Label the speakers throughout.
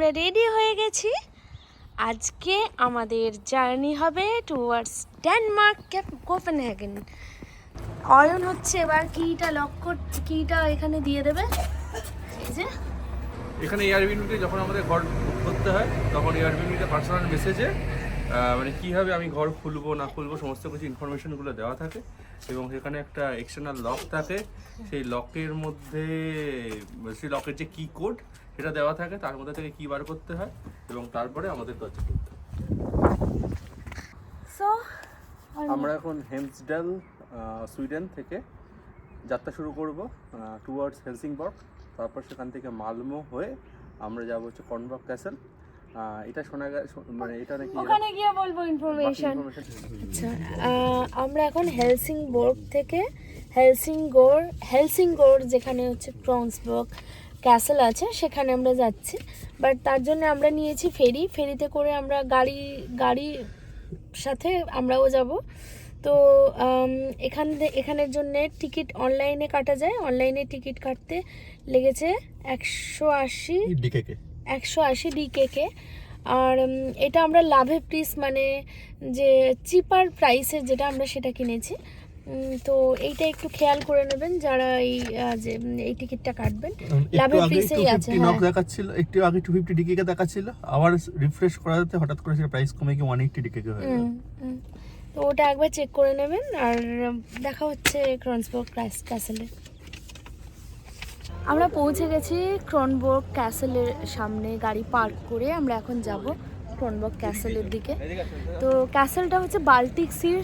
Speaker 1: আমরা রেডি হয়ে গেছি। আজকে আমাদের জার্নি হবে টুয়ার্ডস ডেনমার্ক কোপেনহেগেন অয়ন হচ্ছে এবার কিটা লক কিটা এখানে দিয়ে দেবে। এই যে।
Speaker 2: এখানে এয়ারবিএনবিতে যখন আমাদের ঘর করতে হয়, তখন এয়ারবিএনবিতে পার্সোনাল মেসেজে মানে কীভাবে আমি ঘর খুলবো না খুলবো সমস্ত কিছু ইনফরমেশনগুলো দেওয়া থাকে এবং সেখানে একটা এক্সটার্নাল লক থাকে। সেই লকের মধ্যে সেই লকের যে কি কোড সেটা দেওয়া থাকে। তার মধ্যে থেকে কি বার করতে হয় এবং তারপরে আমাদের দরজা খুলতে হয়। আমরা এখন হেমসডেল সুইডেন থেকে যাত্রা শুরু করব টুয়ার্ডস হেলসিংবর্গ তারপর সেখান থেকে মালমো হয়ে আমরা যাব হচ্ছে কনবর্গ ক্যাসেল এটা শোনা মানে এটা নাকি
Speaker 1: ওখানে গিয়ে বলব ইনফরমেশন আচ্ছা আমরা এখন হেলসিংবোর্গ থেকে হেলসিংগোর হেলসিংগোর যেখানে হচ্ছে ক্রন্সবর্গ ক্যাসেল আছে সেখানে আমরা যাচ্ছি। বাট তার জন্য আমরা নিয়েছি ফেরি। ফেরিতে করে আমরা গাড়ি গাড়ির সাথে আমরাও যাব। তো এখান এখানের জন্য টিকিট অনলাইনে কাটা যায়। অনলাইনে টিকিট কাটতে লেগেছে একশো আশি
Speaker 3: ডিকেকে
Speaker 1: একশো আশি ডিকেকে আর এটা আমরা লাভে পিস মানে যে চিপার প্রাইসের যেটা আমরা সেটা কিনেছি। তো এইটা একটু খেয়াল করে নেবেন যারা এই যে এই টিকিটটা কাটবেন।
Speaker 3: আগে
Speaker 1: পিসেই আছে
Speaker 3: 250
Speaker 1: হ্যাঁ।
Speaker 3: দেখাচ্ছিল একটু আগে টু ফিফটি ডিকেকে দেখাচ্ছিল আবার রিফ্রেশ করা করাতে হঠাৎ করে সেটা প্রাইস কমে গিয়ে ওয়ান এইটটি ডিকেকে হয়ে গেল।
Speaker 1: তো ওটা একবার চেক করে নেবেন আর দেখা হচ্ছে ক্রনসবোর্গ ক্যাসেলে আমরা পৌঁছে গেছি ক্রনবোর্গ ক্যাসেলের সামনে গাড়ি পার্ক করে আমরা এখন যাব ক্রনবোর্গ ক্যাসেলের দিকে। তো ক্যাসেলটা হচ্ছে বাল্টিক সির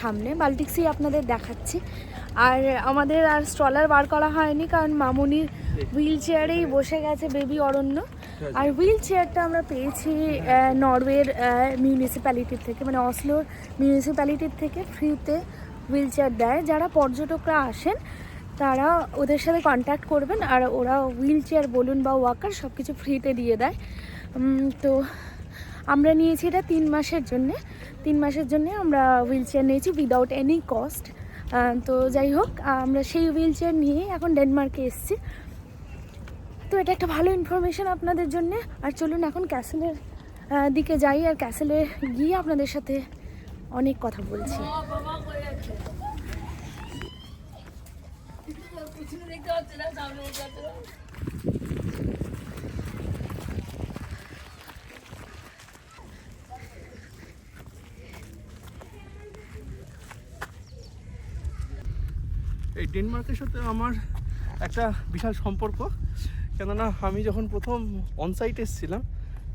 Speaker 1: সামনে। বাল্টিক সি আপনাদের দেখাচ্ছি। আর আমাদের আর স্ট্রলার বার করা হয়নি কারণ মামুনির হুইল চেয়ারেই বসে গেছে বেবি অরণ্য। আর হুইল চেয়ারটা আমরা পেয়েছি নরওয়ের মিউনিসিপ্যালিটির থেকে মানে অসলোর মিউনিসিপ্যালিটির থেকে ফ্রিতে হুইল চেয়ার দেয়। যারা পর্যটকরা আসেন তারা ওদের সাথে কন্ট্যাক্ট করবেন আর ওরা হুইল চেয়ার বলুন বা ওয়াকার সব কিছু ফ্রিতে দিয়ে। দেয় তো আমরা নিয়েছি এটা তিন মাসের জন্যে। তিন মাসের জন্য আমরা হুইল চেয়ার নিয়েছি উইদাউট এনি কস্ট তো যাই হোক, আমরা সেই হুইল চেয়ার নিয়ে এখন ডেনমার্কে এসেছি। তো এটা একটা ভালো ইনফরমেশন আপনাদের জন্য। আর চলুন এখন ক্যাসেলের দিকে যাই আর ক্যাসেলে গিয়ে আপনাদের সাথে অনেক কথা বলছি।
Speaker 2: এই ডেনমার্কের সাথে আমার একটা বিশাল সম্পর্ক। কেননা আমি যখন প্রথম অনসাইট এসেছিলাম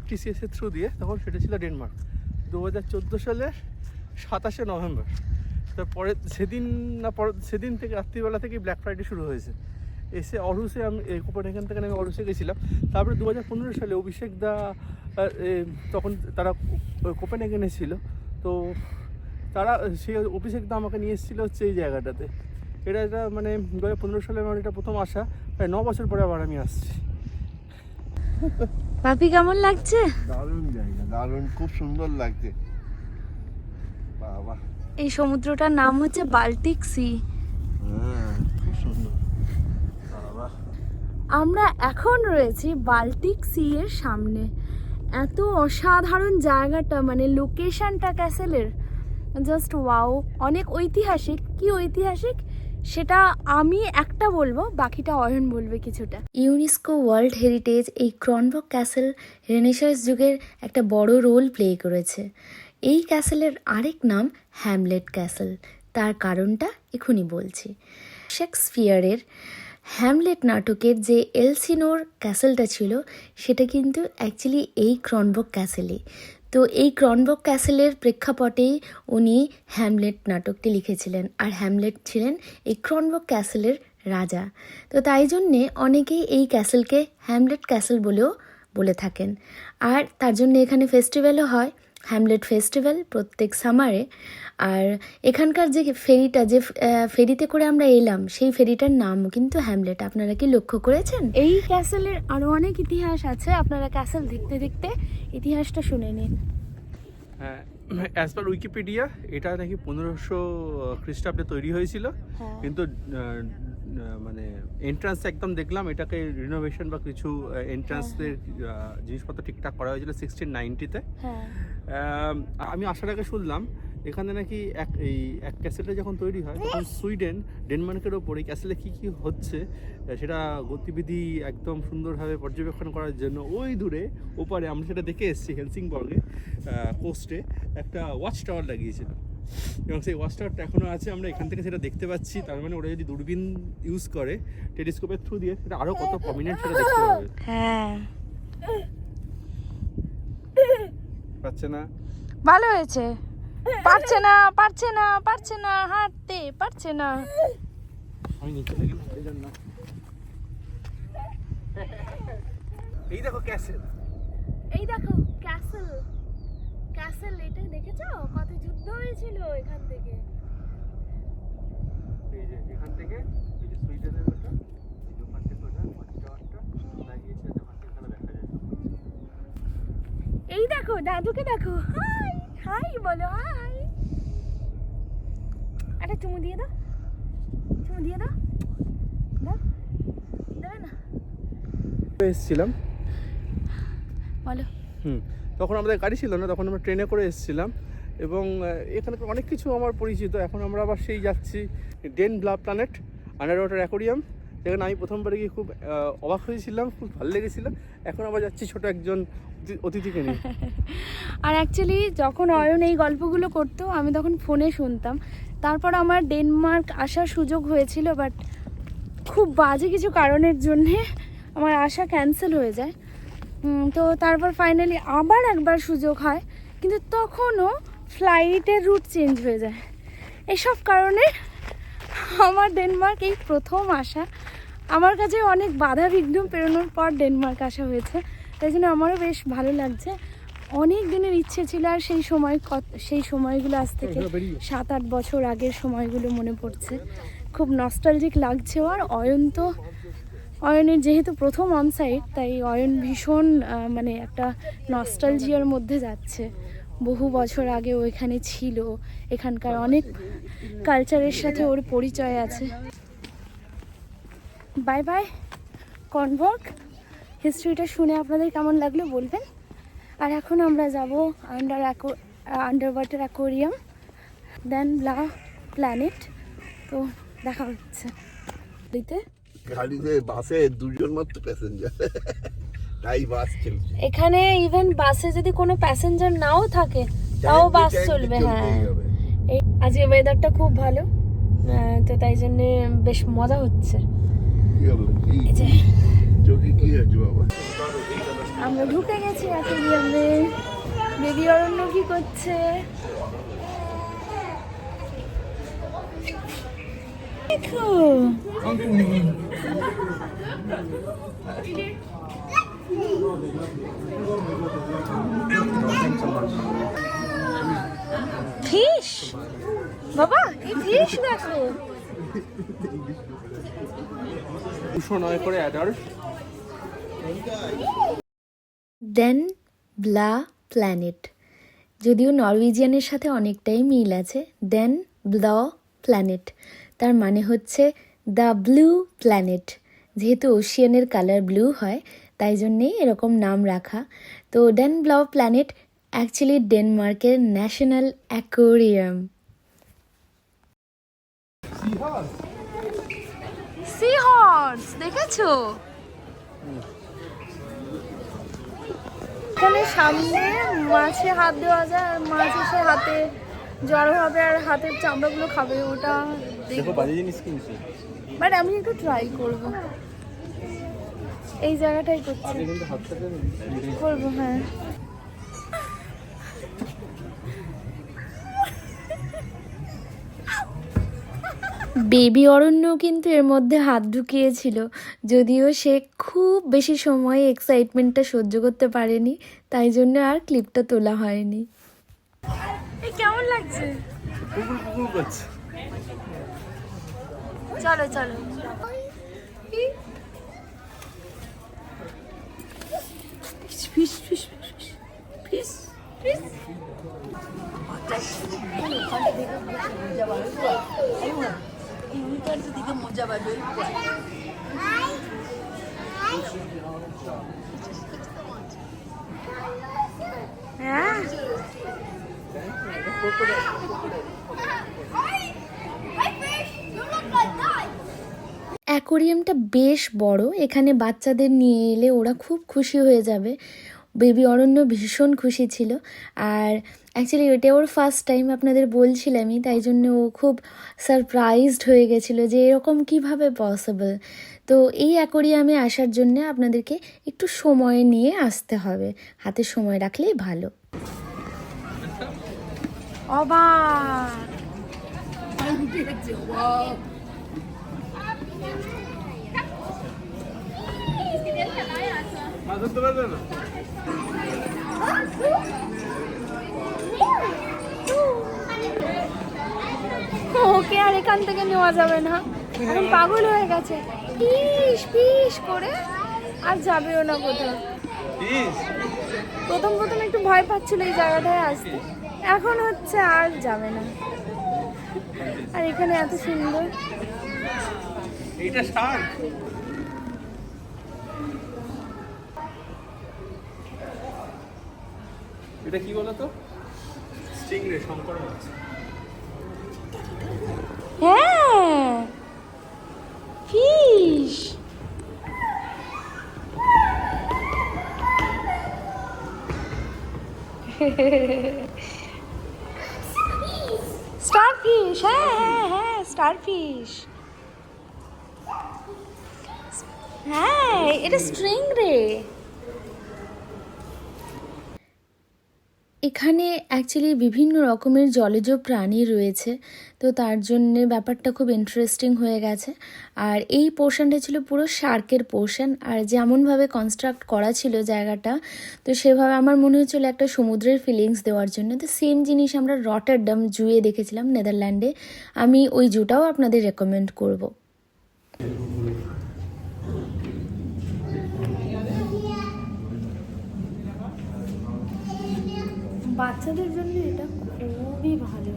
Speaker 2: টিসিএসের থ্রু দিয়ে, তখন সেটা ছিল ডেনমার্ক। দু হাজার চোদ্দ সালের সাতাশে নভেম্বর। তারপরে সেদিন না পর সেদিন থেকে রাত্রিবেলা থেকেই ব্ল্যাক ফ্রাইডে শুরু হয়েছে। এসে অরুসে আমি কোপেনহেগেন থেকে আমি অরুসে গেছিলাম। তারপরে দু হাজার পনেরো সালে অভিষেক দা এ, তখন তারা কোপেনহেগেনে ছিল। তো তারা সেই অভিষেক দা আমাকে নিয়ে এসেছিল হচ্ছে এই জায়গাটাতে। এটা এটা মানে দু হাজার পনেরো সালে আমার এটা প্রথম আসা। প্রায় ন বছর পরে আবার আমি আসছি।
Speaker 1: পাপি কেমন লাগছে?
Speaker 4: দারুণ জায়গা দারুণ খুব সুন্দর লাগছে। বাবা।
Speaker 1: এই সমুদ্রটার নাম হচ্ছে বাল্টিক সি
Speaker 4: হ্যাঁ খুব সুন্দর বাবা
Speaker 1: আমরা এখন রয়েছি বাল্টিক সি এর সামনে। এত অসাধারণ জায়গাটা মানে লোকেশনটা ক্যাসেলের। জাস্ট ওয়াও অনেক ঐতিহাসিক। কি ঐতিহাসিক? সেটা আমি একটা বলব, বাকিটা অয়ন বলবে কিছুটা।
Speaker 5: ইউনেস্কো ওয়ার্ল্ড হেরিটেজ এই ক্রনবক ক্যাসেল রেনেসার্স যুগের একটা বড় রোল প্লে করেছে। এই ক্যাসেলের আরেক নাম হ্যামলেট ক্যাসেল তার কারণটা এখনই বলছি। শেক্সপিয়ারের হ্যামলেট নাটকের যে এলসিনোর ক্যাসেলটা ছিল, সেটা কিন্তু অ্যাকচুয়ালি এই ক্রনবক ক্যাসেলে তো এই ক্রনবক ক্যাসেলের প্রেক্ষাপটেই উনি হ্যামলেট নাটকটি লিখেছিলেন, আর হ্যামলেট ছিলেন এই ক্রনবক ক্যাসেলের রাজা। তো তাই জন্যে অনেকেই এই ক্যাসেলকে হ্যামলেট ক্যাসেল বলেও বলে থাকেন। আর তার জন্য এখানে ফেস্টিভ্যালও হয়। হ্যামলেট ফেস্টিভ্যাল প্রত্যেক সামারে আর এখানকার যে ফেরিটা যে ফেরিতে করে আমরা এলাম সেই ফেরিটার নামও কিন্তু হ্যামলেট আপনারা কি লক্ষ্য করেছেন?
Speaker 1: এই ক্যাসেলের আরও অনেক ইতিহাস আছে। আপনারা ক্যাসেল দেখতে দেখতে ইতিহাসটা শুনে নিন।
Speaker 2: হ্যাঁ অ্যাজ পার উইকিপিডিয়া এটা নাকি পনেরোশো খ্রিস্টাব্দে তৈরি হয়েছিল।
Speaker 1: হ্যাঁ।
Speaker 2: কিন্তু মানে এন্ট্রান্স একদম দেখলাম এটাকে রিনোভেশন বা কিছু এন্ট্রান্সের জিনিসপত্র ঠিকঠাক করা হয়েছিল সিক্সটিন নাইনটিতে
Speaker 1: হ্যাঁ।
Speaker 2: আমি আসার আগে শুনলাম এখানে নাকি এক এই এক ক্যাসেটে যখন তৈরি হয় তখন সুইডেন ডেনমার্কের ওপর এই ক্যাসেলে কী কী হচ্ছে সেটা গতিবিধি একদম সুন্দরভাবে পর্যবেক্ষণ করার জন্য ওই দূরে ওপারে আমরা সেটা দেখে এসেছি হেলসিংবর্গে কোস্টে একটা ওয়াচ টাওয়ার লাগিয়েছিল। এবং সেই ওয়াচ টাওয়ারটা এখনও আছে আমরা এখান থেকে সেটা দেখতে পাচ্ছি। তার মানে ওরা যদি দূরবীন ইউজ করে টেলিস্কোপের থ্রু দিয়ে সেটা আরও কত প্রমিনেন্ট সেটা দেখতে পাবে।
Speaker 1: হ্যাঁ।
Speaker 2: পাচ্ছে না।
Speaker 1: ভালো হয়েছে। পারছে না পারছে না পারছে না হাঁটতে পারছে না।
Speaker 2: এই দেখো ক্যাসেল।
Speaker 1: এই দেখো ক্যাসেল। ক্যাসেল এটা দেখেছ? কত যুদ্ধ হয়েছিল এখান থেকে।
Speaker 2: এই যে এখান থেকে এই যে সুইডেনের ওটা এই যে থেকে ওটা ওয়াচ লাগিয়েছে ওখান থেকে দেখা যায়।
Speaker 1: এই দেখো দাদুকে দেখো। হাই! হাই বলো হাই। একটা চুমু দিয়ে দাও। চুমু দিয়ে দাও। দাও। দেবে না?
Speaker 2: এসেছিলাম।
Speaker 1: বলো।
Speaker 2: হুম তখন আমাদের গাড়ি ছিল না তখন আমরা ট্রেনে করে এসেছিলাম। এবং এখানে অনেক কিছু আমার পরিচিত। এখন আমরা আবার সেই যাচ্ছি Den Bla Planet underwater aquarium. যেখানে আমি প্রথমবার গিয়ে খুব অবাক হয়েছিলাম, খুব ভালো লেগেছিল। এখন আবার যাচ্ছি ছোট একজন অতিথিকে নিয়ে।
Speaker 1: আর অ্যাকচুয়ালি যখন অয়ন এই গল্পগুলো করতো, আমি তখন ফোনে শুনতাম। তারপর আমার ডেনমার্ক আসার সুযোগ হয়েছিল বাট খুব বাজে কিছু কারণের জন্যে আমার আসা ক্যান্সেল হয়ে যায়। তো তারপর ফাইনালি আবার একবার সুযোগ হয়, কিন্তু তখনও ফ্লাইটের রুট চেঞ্জ হয়ে যায়। এসব কারণে আমার ডেনমার্ক এই প্রথম আসা। আমার কাছে অনেক বাধা বিঘ্ন পেরোনোর পর ডেনমার্ক আসা হয়েছে। তাই জন্য আমারও বেশ ভালো লাগছে। অনেক দিনের ইচ্ছে ছিল আর সেই সময় কত- সেই সময়গুলো আজ থেকে সাত আট বছর আগের সময়গুলো মনে পড়ছে। খুব নস্টালজিক লাগছেও আর অয়ন তো অয়নের যেহেতু প্রথম অনসাইট তাই অয়ন ভীষণ মানে একটা নস্টালজিয়ার মধ্যে যাচ্ছে। বহু বছর আগে ও এখানে ছিল। এখানকার অনেক কালচারের সাথে ওর পরিচয় আছে। বাই বাই কনভর্ক হিস্ট্রিটা শুনে আপনাদের কেমন লাগল বলবেন? আর এখন আমরা যাব under underwater aquarium Den La Planet তো দেখা হচ্ছে।
Speaker 4: গাড়িতে, বাসে দুজন মাত্র প্যাসেঞ্জার
Speaker 1: এখানে ইভেন বাসে যদি কোনো প্যাসেঞ্জার নাও থাকে তাও বাস চলবে হ্যাঁ। আজকে ওয়েদারটা খুব ভালো তো তাই জন্যে বেশ মজা হচ্ছে। আমরা ঢুকে গেছি অ্যাকোরিয়ামে বেবি অরণ্য কি করছে? দেখো। ফিশ? বাবা এই ফিশ দেখো।
Speaker 2: দুশো নয় করে অ্যাডাল্ট।
Speaker 5: দেন ব্লা প্ল্যানেট যদিও নরওয়েজিয়ানের সাথে অনেকটাই মিল আছে। দেন ব্ল প্ল্যানেট তার মানে হচ্ছে দ্য ব্লু প্ল্যানেট যেহেতু ওশিয়ানের কালার ব্লু হয় তাই জন্যেই এরকম নাম রাখা। তো ডেন ব্লাউ প্ল্যানেট অ্যাকচুয়ালি ডেনমার্কের ন্যাশনাল অ্যাকোরিয়াম
Speaker 1: সি হর্স দেখেছ? এখানে সামনে মাছে হাত দেওয়া যায় আর মাছ এসে হাতে জড়ো হবে আর হাতের চামড়াগুলো খাবে ওটা
Speaker 2: দেখো বাজে জিনিস কিনছে।
Speaker 1: বাট আমি একটু ট্রাই করব। এই জায়গাটাই করছি। করব হ্যাঁ।
Speaker 5: বেবি অরণ্য কিন্তু এর মধ্যে হাত ঢুকিয়েছিল। যদিও সে খুব বেশি সময় এক্সাইটমেন্টটা সহ্য করতে পারেনি তাই জন্য আর ক্লিপটা তোলা হয়নি।
Speaker 1: কেমন লাগছে?
Speaker 2: pis pis pis
Speaker 1: pis. Pis. ইউনিটার দিকে মজা পাবে হ্যাঁ
Speaker 5: অ্যাকোরিয়ামটা বেশ বড়। এখানে বাচ্চাদের নিয়ে এলে ওরা খুব খুশি হয়ে যাবে। বেবি অরণ্য ভীষণ খুশি ছিল। আর অ্যাকচুয়ালি ওটা ওর ফার্স্ট টাইম আপনাদের বলছিলামই তাই জন্য ও খুব সারপ্রাইজড হয়ে গেছিল যে এরকম কীভাবে পসিবল তো এই অ্যাকোরিয়ামে আসার জন্য আপনাদেরকে একটু সময় নিয়ে আসতে হবে। হাতে সময় রাখলেই ভালো।
Speaker 1: অবাক
Speaker 2: মাছ ধরতে পারবে না
Speaker 1: ওকে আর এখান থেকে নেওয়া যাবে না। এখন পাগল হয়ে গেছে। পিস পিস করে আর যাবেও না কোথাও। প্রথম প্রথম একটু ভয় পাচ্ছিল এই জায়গাটায় আসতে। এখন হচ্ছে আর যাবে না। আর এখানে এত সুন্দর।
Speaker 2: এইটা শার্ক এটা কি বলতো? স্টিং রে শঙ্কর মাছ।
Speaker 1: হ্যাঁ। ফিশ। স্টার ফিশ হ্যাঁ হ্যাঁ হ্যাঁ স্টার ফিশ হ্যাঁ এটা স্ট্রিং রে।
Speaker 5: এখানে অ্যাকচুয়ালি বিভিন্ন রকমের জলজ প্রাণী রয়েছে, তো তার জন্যে ব্যাপারটা খুব ইন্টারেস্টিং হয়ে গেছে। আর এই পোর্শনটা ছিল পুরো শার্কের পোর্শন আর যেমনভাবে কনস্ট্রাক্ট করা ছিল জায়গাটা, তো সেভাবে আমার মনে হচ্ছিল একটা সমুদ্রের ফিলিংস দেওয়ার জন্য। তো সেম জিনিস আমরা রটারডাম জুয়ে দেখেছিলাম নেদারল্যান্ডে আমি ওই জুটাও আপনাদের রেকমেন্ড করব।
Speaker 1: বাচ্চাদের জন্য এটা খুবই ভালো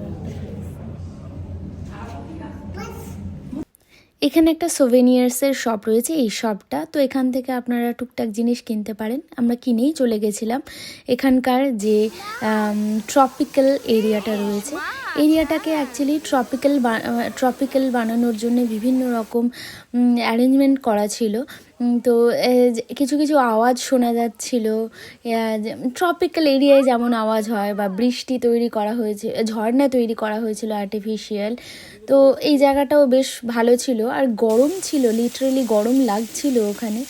Speaker 5: এখানে একটা সোভেনিয়ার্সের শপ রয়েছে, এই শপটা তো এখান থেকে আপনারা টুকটাক জিনিস কিনতে পারেন। আমরা কিনেই চলে গেছিলাম। এখানকার যে ট্রপিক্যাল এরিয়াটা রয়েছে এরিয়াটাকে অ্যাকচুয়ালি ট্রপিক্যাল ট্রপিক্যাল বানানোর জন্য বিভিন্ন রকম অ্যারেঞ্জমেন্ট করা ছিল। তো কিছু কিছু আওয়াজ শোনা যাচ্ছিল। ট্রপিক্যাল এরিয়ায় যেমন আওয়াজ হয় বা বৃষ্টি তৈরি করা হয়েছে ঝর্ণা তৈরি করা হয়েছিল আর্টিফিশিয়াল তো, এই জায়গাটাও বেশ ভালো ছিল। আর গরম ছিল লিটারেলি গরম লাগছিল ওখানে।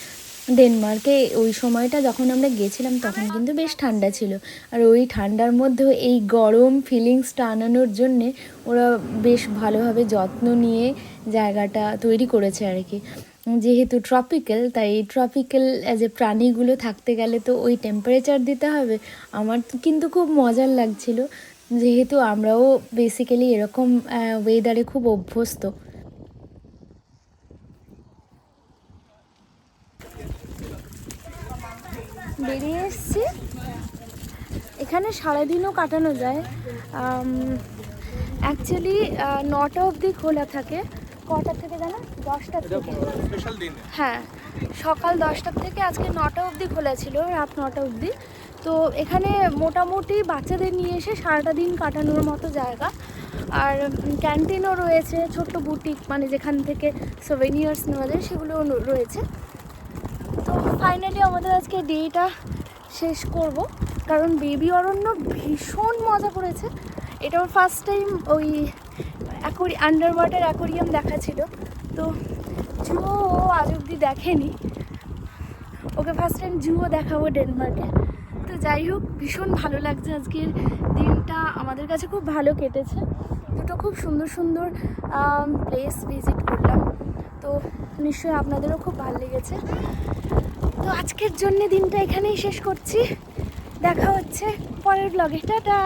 Speaker 5: ডেনমার্কে ওই সময়টা যখন আমরা গেছিলাম তখন কিন্তু বেশ ঠান্ডা ছিল। আর ওই ঠান্ডার মধ্যেও এই গরম ফিলিংসটা আনানোর জন্যে ওরা বেশ ভালোভাবে যত্ন নিয়ে জায়গাটা তৈরি করেছে আর কি। যেহেতু ট্রপিক্যাল তাই এই ট্রপিক্যাল যে প্রাণীগুলো থাকতে গেলে তো ওই টেম্পারেচার দিতে হবে। আমার কিন্তু খুব মজার লাগছিল, যেহেতু আমরাও বেসিক্যালি এরকম ওয়েদারে খুব অভ্যস্ত।
Speaker 1: বেরিয়ে এসছি। এখানে সারাদিনও কাটানো যায়। অ্যাকচুয়ালি নটা অবধি খোলা থাকে। কটা থেকে জানো? দশটা থেকে। হ্যাঁ সকাল দশটার থেকে আজকে নটা অবধি খোলা ছিল রাত নটা অবধি। তো এখানে মোটামুটি বাচ্চাদের নিয়ে এসে সারাটা দিন কাটানোর মতো জায়গা। আর ক্যান্টিনও রয়েছে ছোট্ট বুটিক মানে যেখান থেকে সোভেনিয়ার্স নেওয়া যায় সেগুলোও রয়েছে। তো ফাইনালি আমাদের আজকে ডেটা শেষ করব কারণ বেবি অরণ্য ভীষণ মজা করেছে। এটা ওর ফার্স্ট টাইম ওই অ্যাকোরি আন্ডার ওয়াটার অ্যাকোরিয়াম দেখা ছিল তো জুও ও আজ অব্দি দেখেনি। ওকে ফার্স্ট টাইম জুও দেখাবো ডেনমার্কে তো যাই হোক, ভীষণ ভালো লাগছে আজকের দিনটা। আমাদের কাছে খুব ভালো কেটেছে। দুটো খুব সুন্দর সুন্দর প্লেস ভিজিট করলাম। তো নিশ্চয়ই আপনাদেরও খুব ভালো লেগেছে। তো আজকের জন্য দিনটা এখানেই শেষ করছি। দেখা হচ্ছে পরের ব্লগে টাটা!